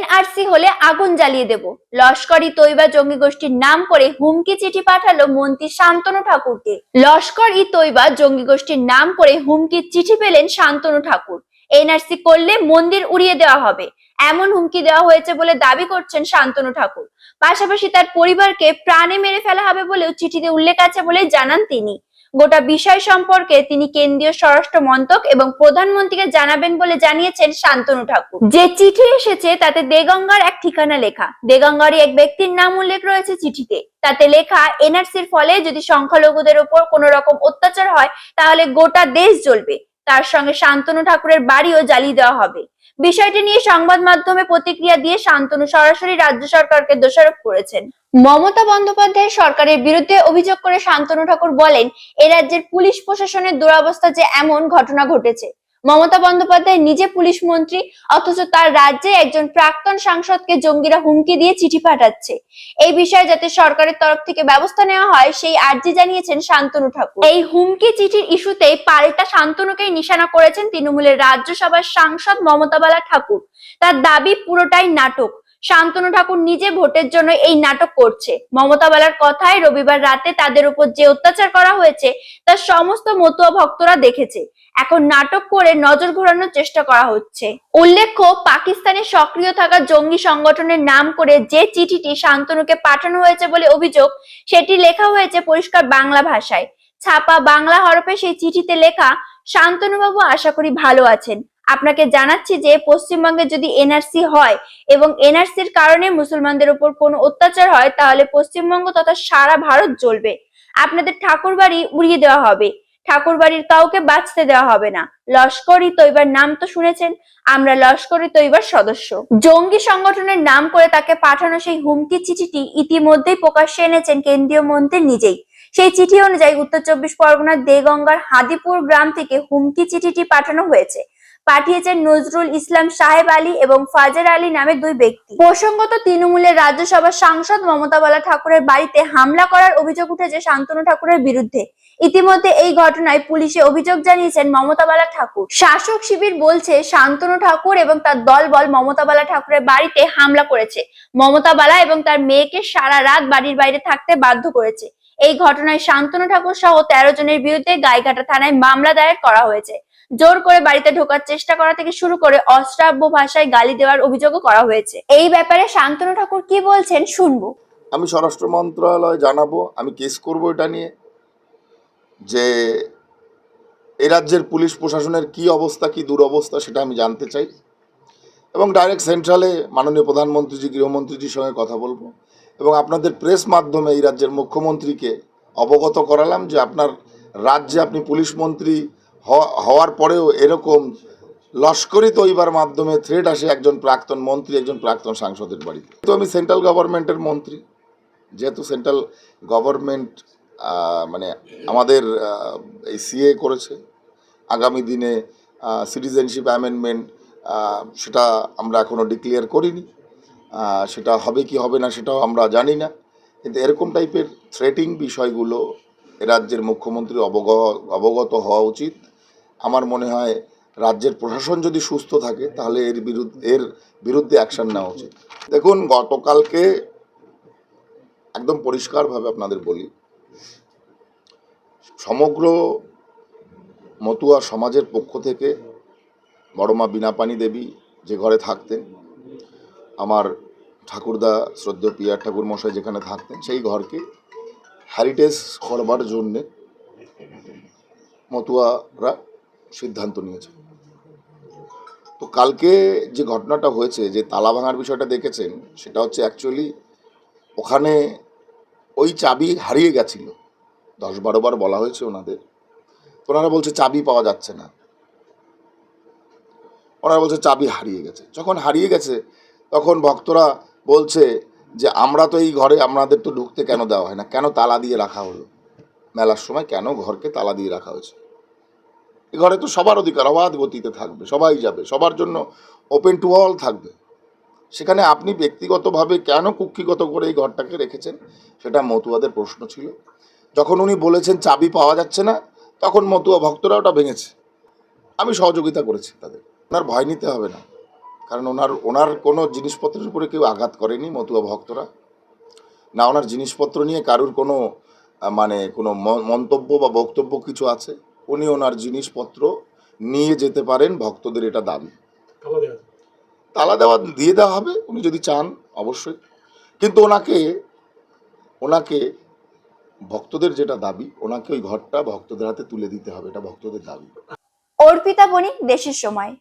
NRC হলে আগুন জ্বালিয়ে দেব। লস্কর তৈবা জঙ্গি গোষ্ঠীর নাম করে হুমকি চিঠি পাঠালো মন্ত্রী শান্তনু ঠাকুরকে। লস্কর ই তৈবা জঙ্গি গোষ্ঠীর নাম করে হুমকির চিঠি পেলেন শান্তনু ঠাকুর। এনআরসি করলে মন্দির উড়িয়ে দেওয়া হবে। এমন হুমকি দেওয়া হয়েছে বলে দাবি করছেন শান্তনু ঠাকুর। পাশাপাশি তার পরিবারকে প্রাণে মেরে ফেলা হবে বলেও চিঠিতে উল্লেখ আছে বলে জানান তিনি। গোটা বিষয় সম্পর্কে তিনি কেন্দ্রীয় স্বরাষ্ট্র মন্ত্রক এবং প্রধানমন্ত্রীকে জানাবেন বলে জানিয়েছেন শান্তনু ঠাকুর। যে চিঠি এসেছে, তাতে দেগঙ্গার এক ঠিকানা লেখা। দেগঙ্গারই এক ব্যক্তির নাম উল্লেখ রয়েছে চিঠিতে। তাতে লেখা এনআরসির ফলে যদি সংখ্যালঘুদের উপর কোনো রকম অত্যাচার হয়, তাহলে গোটা দেশ জ্বলবে। তার সঙ্গে শান্তনু ঠাকুরের বাড়িও জ্বালিয়ে দেওয়া হবে। বিষয়টি নিয়ে সংবাদ মাধ্যমে প্রতিক্রিয়া দিয়ে শান্তনু সরাসরি রাজ্য সরকারকে দোষারোপ করেছেন। মমতা বন্দ্যোপাধ্যায় সরকারের বিরুদ্ধে অভিযোগ করে শান্তনু ঠাকুর বলেন, এ রাজ্যের পুলিশ প্রশাসনের দুরাবস্থা যে এমন ঘটনা ঘটেছে। মমতা বন্দ্যোপাধ্যায় নিজে পুলিশ মন্ত্রী, অথচ তার রাজ্যে একজন প্রাক্তন সাংসদকে জঙ্গিরা হুমকি দিয়ে চিঠি পাঠাচ্ছে। এই বিষয়ে যাতে সরকারের তরফ থেকে ব্যবস্থা নেওয়া হয়, সেই আর্জি জানিয়েছেন শান্তনু ঠাকুর। এই হুমকি চিঠির ইস্যুতে পাল্টা শান্তনুকেই নিশানা করেছেন তৃণমূলের রাজ্যসভার সাংসদ মমতা বালা ঠাকুর। তার দাবি পুরোটাই নাটক। শান্তনু ঠাকুর নিজে ভোটের জন্য এই নাটক করছে। মমতা বালার কথায় রবিবার রাতে তাদের উপর যে অত্যাচার করা হয়েছে, তার সমস্ত মতুয়া ভক্তরা দেখেছে। এখন নাটক করে নজর ঘোরানোর চেষ্টা করা হচ্ছে। উল্লেখ্য, পাকিস্তানে সক্রিয় থাকা জঙ্গি সংগঠনের নাম করে যে চিঠিটি শান্তনুকে পাঠানো হয়েছে বলে অভিযোগ, সেটি লেখা হয়েছে পরিষ্কার বাংলা ভাষায়। ছাপা বাংলা হরফে সেই চিঠিতে লেখা, শান্তনুবাবু আশা করি ভালো আছেন। আপনাকে জানাচ্ছি যে পশ্চিমবঙ্গে যদি এনআরসি হয় এবং এনআরসির কারণে মুসলমানদের উপর কোনো অত্যাচার হয়, তাহলে পশ্চিমবঙ্গ তথা সারা ভারত জ্বলবে। আপনাদের ঠাকুর বাড়ি উড়িয়ে দেওয়া হবে। ঠাকুর বাড়ির কাউকে বাঁচতে দেওয়া হবে না। লস্কর তৈবার নাম তো শুনেছেন, আমরা লস্কর তৈবার সদস্য। জঙ্গি সংগঠনের নাম করে তাকে পাঠানো সেই হুমকি চিঠিটি ইতিমধ্যেই প্রকাশ্যে এনেছেন কেন্দ্রীয় মন্ত্রী নিজেই। সেই চিঠি অনুযায়ী উত্তর চব্বিশ পরগনার দেগঙ্গার হাদিপুর গ্রাম থেকে হুমকি চিঠিটি পাঠানো হয়েছে। পাঠিয়েছেন নজরুল ইসলাম সাহেব আলী এবং ফাজার আলী নামে দুই ব্যক্তি। প্রসঙ্গত তৃণমূলের রাজ্যসভার সাংসদ মমতা বালা ঠাকুরের বাড়িতে হামলা করার অভিযোগ উঠেছে শান্তনু ঠাকুরের বিরুদ্ধে। ইতিমধ্যে এই ঘটনায় পুলিশে অভিযোগ জানিয়েছেন মমতা বালা ঠাকুর। শাসক শিবির বলছে, শান্তনু ঠাকুর এবং তার দলবল মমতা বালা ঠাকুরের বাড়িতে হামলা করেছে। মমতা বালা এবং তার মেয়েকে সারা রাত বাড়ির বাইরে থাকতে বাধ্য করেছে। এই ঘটনায় শান্তনু ঠাকুর সহ তেরো জনের বিরুদ্ধে গাইঘাটা থানায় মামলা দায়ের করা হয়েছে। জোর করে বাড়িতে ঢোকার চেষ্টা করা থেকে শুরু করে অশ্রাব্য ভাষায় গালি দেওয়ার অভিযোগও করা হয়েছে। এই ব্যাপারে শান্তনু ঠাকুর কি বলছেন শুনব। আমি স্বরাষ্ট্র মন্ত্রণালয় জানাব, আমি কেস করব এটা নিয়ে। যে এ রাজ্যের পুলিশ প্রশাসনের কি অবস্থা, কি দুরবস্থা সেটা আমি জানতে চাই। এবং ডাইরেক্ট সেন্ট্রালে মাননীয় প্রধানমন্ত্রীজি, গৃহমন্ত্রীজির সঙ্গে কথা বলব। এবং আপনাদের প্রেস মাধ্যমে এই রাজ্যের মুখ্যমন্ত্রীকে অবগত করালাম যে আপনার রাজ্যে আপনি পুলিশ মন্ত্রী হওয়া- হওয়ার পরেও এরকম লস্করি তৈবার মাধ্যমে থ্রেট আসে একজন প্রাক্তন মন্ত্রী, একজন প্রাক্তন সাংসদের বাড়ি তো আমি সেন্ট্রাল গভর্নমেন্টের মন্ত্রী, যেহেতু সেন্ট্রাল গভর্নমেন্ট মানে আমাদের এই সিএ করেছে। আগামী দিনে সিটিজেনশিপ অ্যামেন্ডমেন্ট সেটা আমরা এখনও ডিক্লেয়ার করিনি। সেটা হবে কি হবে না সেটাও আমরা জানি না। কিন্তু এরকম টাইপের থ্রেটিং বিষয়গুলো রাজ্যের মুখ্যমন্ত্রী অবগ, অবগত হওয়া উচিত। আমার মনে হয় রাজ্যের প্রশাসন যদি সুস্থ থাকে, তাহলে এর বিরুদ্ধে এর বিরুদ্ধে অ্যাকশন নেওয়া উচিত। দেখুন, গতকালকে একদম পরিষ্কারভাবে আপনাদের বলি সমগ্র মতুয়া সমাজের পক্ষ থেকে বড়মা বীণাপানি দেবী যে ঘরে থাকতেন, আমার ঠাকুরদা শ্রদ্ধেয় পিয়ার ঠাকুর মশাই যেখানে থাকতেন, সেই ঘরকে হ্যারিটেজ করবার জন্যে মতুয়ারা সিদ্ধান্ত নিয়েছে তো কালকে যে ঘটনাটা হয়েছে, যে তালা ভাঙার বিষয়টা দেখেছেন, সেটা হচ্ছে অ্যাকচুয়ালি ওখানে ওই চাবি হারিয়ে গেছিল। দশ বারো বার বলা হয়েছে ওনাদের। ওনারা বলছে চাবি পাওয়া যাচ্ছে না। ওনারা বলছে চাবি হারিয়ে গেছে। যখন হারিয়ে গেছে, তখন ভক্তরা বলছে যে, আমরা তো এই ঘরে আমাদের তো ঢুকতে কেন দেওয়া হয় না? কেন তালা দিয়ে রাখা হলো? মেলার সময় কেন ঘরকে তালা দিয়ে রাখা হয়েছে? এ ঘরে তো সবার অধিকার, অবাধ গতিতে থাকবে, সবাই যাবে, সবার জন্য ওপেন টু অল থাকবে। সেখানে আপনি ব্যক্তিগতভাবে কেন কুক্ষিগত করে এই ঘরটাকে রেখেছেন? সেটা মতুয়াদের প্রশ্ন ছিল। যখন উনি বলেছেন চাবি পাওয়া যাচ্ছে না তখন মতুয়া ভক্তরা ওটা ভেঙেছে। আমি সহযোগিতা করেছি তাদের। ওনার ভয় নিতে হবে না। কারণ ওনার ওনার কোনো জিনিসপত্রের উপরে কেউ আঘাত করেনি মতুয়া ভক্তরা। না ওনার জিনিসপত্র নিয়ে কারুর কোনো মানে কোনো মন্তব্য বা বক্তব্য কিছু আছে? উনি ওনার জিনিসপত্র নিয়ে যেতে পারেন ভক্তদের এটা দাবি। তালা দেওয়া দিয়ে দেওয়া হবে উনি যদি চান অবশ্যই। কিন্তু ওনাকে ওনাকে ভক্তদের যেটা দাবি, ওনাকে ওই ঘরটা ভক্তদের হাতে তুলে দিতে হবে, এটা ভক্তদের দাবি। অর্পিতা বণিক, দেশের সময়।